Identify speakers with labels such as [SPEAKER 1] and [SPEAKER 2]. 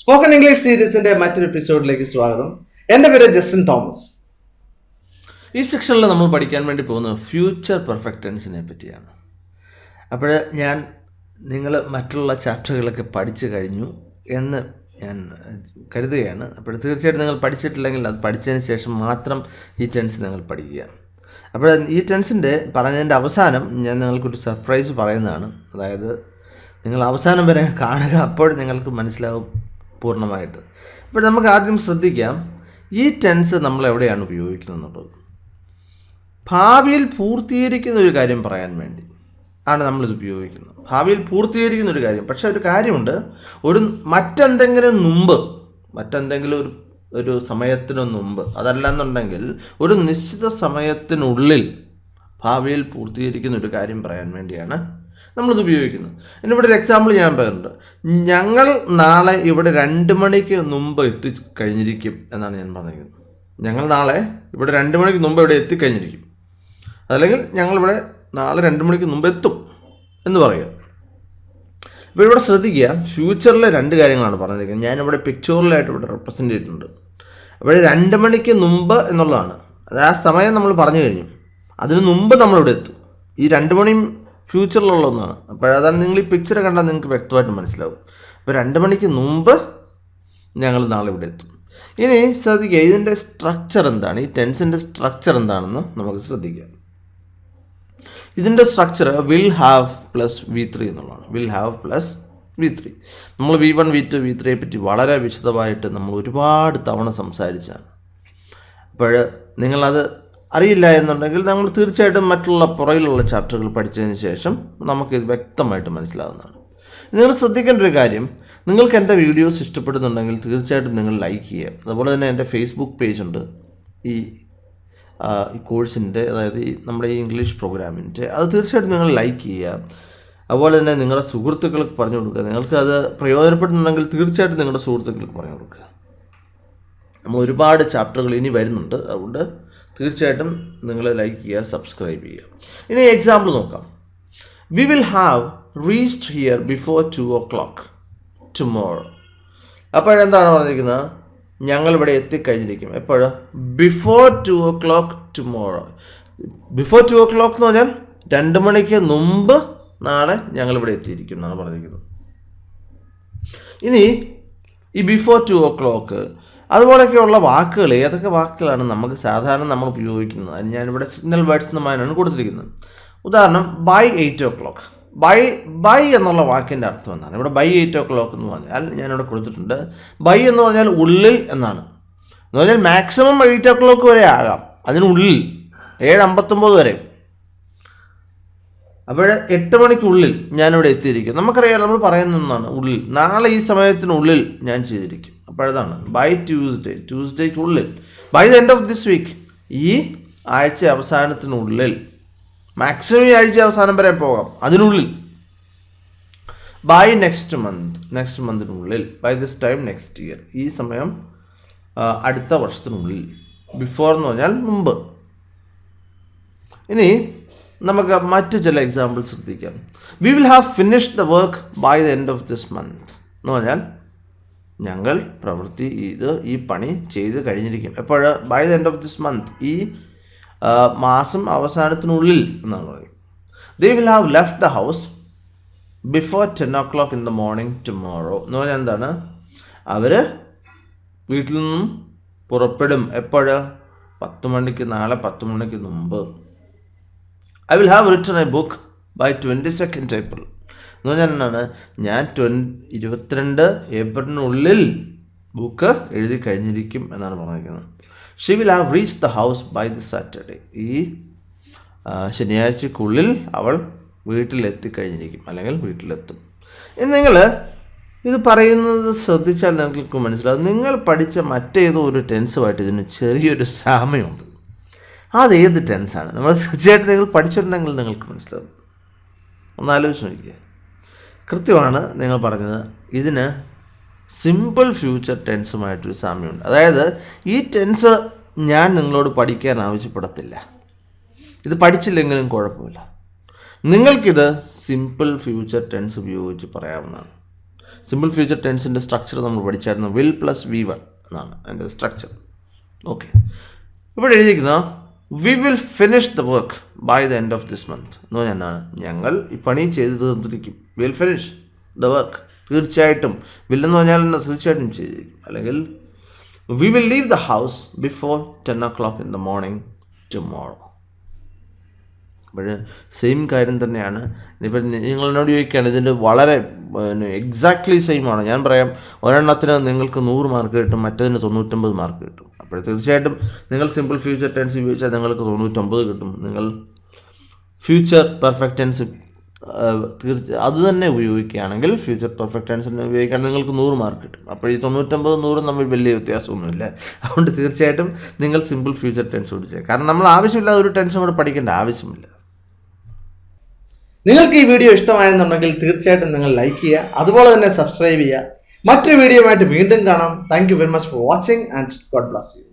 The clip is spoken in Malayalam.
[SPEAKER 1] സ്പോക്കൺ ഇംഗ്ലീഷ് സീരീസിന്റെ മറ്റൊരു എപ്പിസോഡിലേക്ക് സ്വാഗതം. എന്റെ പേര് ജസ്റ്റിൻ തോമസ്.
[SPEAKER 2] ഈ സെക്ഷനിൽ നമ്മൾ പഠിക്കാൻ വേണ്ടി പോകുന്നത് ഫ്യൂച്ചർ പെർഫെക്റ്റ് ടെൻസിനെ പറ്റിയാണ്. അപ്പോൾ ഞാൻ നിങ്ങൾ മറ്റുള്ള ചാപ്റ്ററുകളൊക്കെ പഠിച്ചു കഴിഞ്ഞു എന്ന് ഞാൻ കരുതുകയാണ്. അപ്പോൾ തീർച്ചയായിട്ടും നിങ്ങൾ പഠിച്ചിട്ടില്ലെങ്കിൽ അത് പഠിച്ചതിന് ശേഷം മാത്രം ഈ ടെൻസ് നിങ്ങൾ പഠിക്കുക അപ്പോൾ ഈ ടെൻസിന്റെ പറഞ്ഞതിന്റെ അവസാനം ഞാൻ നിങ്ങൾക്കൊരു സർപ്രൈസ് പറയുന്നതാണ്. അതായത് നിങ്ങൾ അവസാനം വരെ കാണുക അപ്പോൾ നിങ്ങൾക്ക് മനസ്സിലാവും പൂർണമായിട്ട്. അപ്പോൾ നമുക്ക് ആദ്യം ശ്രദ്ധിക്കാം ഈ ടെൻസ് നമ്മൾ എവിടെയാണ് ഉപയോഗിക്കുന്നത് ഭാവിയിൽ പൂർത്തീകരിക്കുന്ന ഒരു കാര്യം പറയാൻ വേണ്ടി ആണ് നമ്മളിത് ഉപയോഗിക്കുന്നത്. ഭാവിയിൽ പൂർത്തീകരിക്കുന്ന ഒരു കാര്യം. പക്ഷേ ഒരു കാര്യമുണ്ട് ഒരു മറ്റെന്തെങ്കിലും മുമ്പ് മറ്റെന്തെങ്കിലും ഒരു ഒരു സമയത്തിനു മുമ്പ് അതല്ലെന്നുണ്ടെങ്കിൽ ഒരു നിശ്ചിത സമയത്തിനുള്ളിൽ ഭാവിയിൽ പൂർത്തീകരിക്കുന്ന ഒരു കാര്യം പറയാൻ വേണ്ടിയാണ് നമ്മളിത് ഉപയോഗിക്കുന്നു. ഇനി ഇവിടെ ഒരു എക്സാമ്പിൾ ഞാൻ പറയുന്നുണ്ട്. ഞങ്ങൾ നാളെ ഇവിടെ രണ്ട് മണിക്ക് മുമ്പ് എത്തി കഴിഞ്ഞിരിക്കും എന്നാണ് ഞാൻ പറഞ്ഞിരിക്കുന്നത്. ഞങ്ങൾ നാളെ ഇവിടെ രണ്ട് മണിക്ക് മുമ്പ് ഇവിടെ എത്തിക്കഴിഞ്ഞിരിക്കും അതല്ലെങ്കിൽ ഞങ്ങളിവിടെ നാളെ രണ്ട് മണിക്ക് മുമ്പ് എത്തും എന്ന് പറയുക. ഇപ്പോൾ ഇവിടെ ശ്രദ്ധിക്കുക ഫ്യൂച്ചറിലെ രണ്ട് കാര്യങ്ങളാണ് പറഞ്ഞിരിക്കുന്നത്. ഞാനിവിടെ പിക്ചറിലായിട്ട് ഇവിടെ റെപ്രസെന്റ് ചെയ്തിട്ടുണ്ട്. അവിടെ രണ്ട് മണിക്ക് മുമ്പ് എന്നുള്ളതാണ്. അത് ആ സമയം നമ്മൾ പറഞ്ഞു കഴിഞ്ഞു. അതിന് മുമ്പ് നമ്മളിവിടെ എത്തും. ഈ രണ്ട് മണിയും ഫ്യൂച്ചറിലുള്ള ഒന്നാണ് അപ്പോൾ അതാണ് നിങ്ങൾ ഈ പിക്ചർ കണ്ടാൽ നിങ്ങൾക്ക് വ്യക്തമായിട്ട് മനസ്സിലാവും. അപ്പോൾ രണ്ട് മണിക്ക് മുമ്പ് ഞങ്ങൾ നാളെ ഇവിടെ എത്തും. ഇനി ശ്രദ്ധിക്കുക ഇതിന്റെ സ്ട്രക്ചർ എന്താണ്? ഈ ടെൻസിന്റെ സ്ട്രക്ചർ എന്താണെന്ന് നമുക്ക് ശ്രദ്ധിക്കാം. ഇതിന്റെ structure will have plus V three എന്നുള്ളതാണ്. Will have plus V three നമ്മൾ V one V two V ത്രീയെ പറ്റി വളരെ വിശദമായിട്ട് നമ്മൾ ഒരുപാട് തവണ സംസാരിച്ചാണ് അപ്പോൾ നിങ്ങളത് അറിയില്ല എന്നുണ്ടെങ്കിൽ നമ്മൾ തീർച്ചയായിട്ടും മറ്റുള്ള പുറകിലുള്ള ചാപ്റ്ററുകൾ പഠിച്ചതിന് ശേഷം നമുക്കിത് വ്യക്തമായിട്ട് മനസ്സിലാവുന്നതാണ്. നിങ്ങൾ ശ്രദ്ധിക്കേണ്ട ഒരു കാര്യം നിങ്ങൾക്ക് എന്റെ വീഡിയോസ് ഇഷ്ടപ്പെടുന്നുണ്ടെങ്കിൽ തീർച്ചയായിട്ടും നിങ്ങൾ ലൈക്ക് ചെയ്യുക. അതുപോലെ തന്നെ എന്റെ ഫേസ്ബുക്ക് ഉണ്ട്. ഈ ഈ കോഴ്സിന്റെ അതായത് നമ്മുടെ ഈ ഇംഗ്ലീഷ് പ്രോഗ്രാമിന്റെ അത് തീർച്ചയായിട്ടും നിങ്ങൾ ലൈക്ക് ചെയ്യുക. അതുപോലെ തന്നെ നിങ്ങളുടെ സുഹൃത്തുക്കൾക്ക് പറഞ്ഞു കൊടുക്കുക. നിങ്ങൾക്ക് അത് പ്രയോജനപ്പെടുന്നുണ്ടെങ്കിൽ തീർച്ചയായിട്ടും നിങ്ങളുടെ സുഹൃത്തുക്കൾക്ക് പറഞ്ഞു കൊടുക്കുക. നമ്മൾ ഒരുപാട് ചാപ്റ്ററുകൾ ഇനി വരുന്നുണ്ട്. അതുകൊണ്ട് തീർച്ചയായിട്ടും നിങ്ങൾ ലൈക്ക് ചെയ്യുക സബ്സ്ക്രൈബ് ചെയ്യുക. ഇനി എക്സാമ്പിൾ നോക്കാം. We will have reached here before two o'clock tomorrow അപ്പോഴെന്താണ് പറഞ്ഞിരിക്കുന്നത്? ഞങ്ങളിവിടെ എത്തിക്കഴിഞ്ഞിരിക്കും. എപ്പോഴ്? Before two o'clock tomorrow before two o'clock എന്ന് പറഞ്ഞാൽ രണ്ട് മണിക്ക് മുമ്പ് നാളെ ഞങ്ങളിവിടെ എത്തിയിരിക്കും എന്നാണ് പറഞ്ഞിരിക്കുന്നത്. ഇനി ഈ ബിഫോർ ടു ഓ ക്ലോക്ക് അതുപോലെയൊക്കെയുള്ള വാക്കുകൾ ഏതൊക്കെ വാക്കുകളാണ് നമുക്ക് സാധാരണ നമ്മൾ ഉപയോഗിക്കുന്നത്? അതിന് ഞാനിവിടെ സിഗ്നൽ വേർഡ്സ് എന്നുമായാണ് കൊടുത്തിരിക്കുന്നത്. ഉദാഹരണം by eight o'clock by by എന്നുള്ള വാക്കിന്റെ അർത്ഥം എന്നാണ് ഇവിടെ ബൈ എയ്റ്റ് ഓ ക്ലോക്ക് എന്ന് പറഞ്ഞാൽ ഞാനിവിടെ കൊടുത്തിട്ടുണ്ട് ബൈ എന്ന് പറഞ്ഞാൽ ഉള്ളിൽ എന്നാണ്. എന്ന് പറഞ്ഞാൽ മാക്സിമം എയ്റ്റ് ഓ ക്ലോക്ക് വരെ ആകാം. അതിനുള്ളിൽ ഏഴ് അമ്പത്തൊമ്പത് വരെ. അപ്പോൾ എട്ട് മണിക്കുള്ളിൽ ഞാനിവിടെ എത്തിയിരിക്കും നമുക്കറിയാം നമ്മൾ പറയുന്ന ഒന്നാണ് ഉള്ളിൽ. നാളെ ഈ സമയത്തിനുള്ളിൽ ഞാൻ ചെയ്തിരിക്കും. അപ്പോഴതാണ് by Tuesday ട്യൂസ്ഡേക്കുള്ളിൽ by the end of this week ഈ ആഴ്ച അവസാനത്തിനുള്ളിൽ മാക്സിമം ഈ ആഴ്ച അവസാനം വരെ പോകാം. അതിനുള്ളിൽ. By next month next മന്തിനുള്ളിൽ by this time next year ഈ സമയം അടുത്ത വർഷത്തിനുള്ളിൽ. ബിഫോർ എന്ന് പറഞ്ഞാൽ മുമ്പ്. ഇനി നമുക്ക് മറ്റ് ചില എക്സാമ്പിൾ ശ്രദ്ധിക്കാം. We will have finish the work by the end of this month എന്ന് പറഞ്ഞാൽ ഞങ്ങൾ പ്രവൃത്തി ഇത് ഈ പണി ചെയ്ത് കഴിഞ്ഞിരിക്കും. എപ്പോൾ by the end of this month ഈ ആ, മാസം അവസാനത്തിനുള്ളിൽ എന്നാണ് പറയുന്നത്. They will have left the house before ten o'clock in the morning tomorrow എന്ന് പറഞ്ഞാൽ എന്താണ്? അവർ വീട്ടിൽ നിന്നും പുറപ്പെടും. എപ്പോഴ് പത്ത് മണിക്ക് നാളെ പത്ത് മണിക്ക് മുമ്പ്. I will have written a book by twenty second April എന്ന് പറഞ്ഞാൽ എന്താണ്? ഞാൻ ട്വൻ ഇരുപത്തിരണ്ട് ഏപ്രിലിനുള്ളിൽ ബുക്ക് എഴുതി കഴിഞ്ഞിരിക്കും എന്നാണ് പറഞ്ഞിരിക്കുന്നത്. She will have reach the house by the Saturday ഈ ശനിയാഴ്ചക്കുള്ളിൽ അവൾ വീട്ടിലെത്തി കഴിഞ്ഞിരിക്കും അല്ലെങ്കിൽ വീട്ടിലെത്തും. ഇനി നിങ്ങൾ ഇത് പറയുന്നത് ശ്രദ്ധിച്ചാൽ നിങ്ങൾക്ക് മനസ്സിലാവും. നിങ്ങൾ പഠിച്ച മറ്റേതോ ഒരു ടെൻസുമായിട്ട് ഇതിന് ചെറിയൊരു സാമ്യമുണ്ട്. അതേത് ടെൻസാണ്? നമ്മൾ തീർച്ചയായിട്ടും നിങ്ങൾ പഠിച്ചിട്ടുണ്ടെങ്കിൽ നിങ്ങൾക്ക് മനസ്സിലാവും. ഒന്നാലോചിച്ച് നോക്കിയേ. കൃത്യമാണ് നിങ്ങൾ പറഞ്ഞത്. ഇതിന് സിമ്പിൾ ഫ്യൂച്ചർ ടെൻസുമായിട്ടൊരു സാമ്യമുണ്ട്. അതായത് ഈ ടെൻസ് ഞാൻ നിങ്ങളോട് പഠിക്കാൻ ആവശ്യപ്പെടത്തില്ല. ഇത് പഠിച്ചില്ലെങ്കിലും കുഴപ്പമില്ല. നിങ്ങൾക്കിത് സിമ്പിൾ ഫ്യൂച്ചർ ടെൻസ് ഉപയോഗിച്ച് പറയാവുന്നതാണ്. സിമ്പിൾ ഫ്യൂച്ചർ ടെൻസിന്റെ സ്ട്രക്ചർ നമ്മൾ പഠിച്ചായിരുന്നു. വിൽ പ്ലസ് വി വൺ എന്നാണ് അതിന്റെ സ്ട്രക്ചർ ഓക്കെ ഇവിടെ we will finish the work by the end of this month എന്ന് പറഞ്ഞാൽ എന്താണ് ഞങ്ങൾ ഈ പണി ചെയ്ത് തീർത്തിരിക്കും വിൽ ഫിനിഷ് ദ വർക്ക് തീർച്ചയായിട്ടും. വില്ലെന്ന് പറഞ്ഞാൽ എന്താ? തീർച്ചയായിട്ടും ചെയ്തിരിക്കും. അല്ലെങ്കിൽ we will leave the house before ten o'clock in the morning tomorrow അപ്പോൾ സെയിം കാര്യം തന്നെയാണ്. ഇനിയിപ്പോൾ നിങ്ങൾ എന്നോട് ചോദിക്കുകയാണ് ഇതിന്റെ വളരെ എക്സാക്ട്ലി സെയിം ആണ്. ഞാൻ പറയാം ഒരെണ്ണത്തിന് നിങ്ങൾക്ക് നൂറ് മാർക്ക് കിട്ടും മറ്റതിന് തൊണ്ണൂറ്റൊമ്പത് മാർക്ക് കിട്ടും. അപ്പോൾ തീർച്ചയായിട്ടും നിങ്ങൾ സിമ്പിൾ ഫ്യൂച്ചർ ടെൻസ് ഉപയോഗിച്ചാൽ നിങ്ങൾക്ക് തൊണ്ണൂറ്റൊമ്പത് കിട്ടും. നിങ്ങൾ ഫ്യൂച്ചർ പെർഫെക്റ്റ് ടെൻസ് തീർച്ച അത് തന്നെ ഉപയോഗിക്കുകയാണെങ്കിൽ ഫ്യൂച്ചർ പെർഫെക്റ്റ് ടെൻസ് തന്നെ ഉപയോഗിക്കുകയാണെങ്കിൽ നിങ്ങൾക്ക് നൂറ് മാർക്ക് കിട്ടും. അപ്പോൾ ഈ തൊണ്ണൂറ്റമ്പത് നൂറും തമ്മിൽ വലിയ വ്യത്യാസമൊന്നുമില്ല. അതുകൊണ്ട് തീർച്ചയായിട്ടും നിങ്ങൾ സിമ്പിൾ ഫ്യൂച്ചർ ടെൻസ് പഠിച്ചേ കാരണം നമ്മൾ ആവശ്യമില്ലാതെ ഒരു ടെൻസും കൂടെ പഠിക്കേണ്ട ആവശ്യമില്ല.
[SPEAKER 1] നിങ്ങൾക്ക് ഈ വീഡിയോ ഇഷ്ടമായെന്നുണ്ടെങ്കിൽ തീർച്ചയായിട്ടും നിങ്ങൾ ലൈക്ക് ചെയ്യുക അതുപോലെ തന്നെ സബ്സ്ക്രൈബ് ചെയ്യുക. മറ്റൊരു വീഡിയോ വീണ്ടും കാണാം. Thank very much for watching and God bless you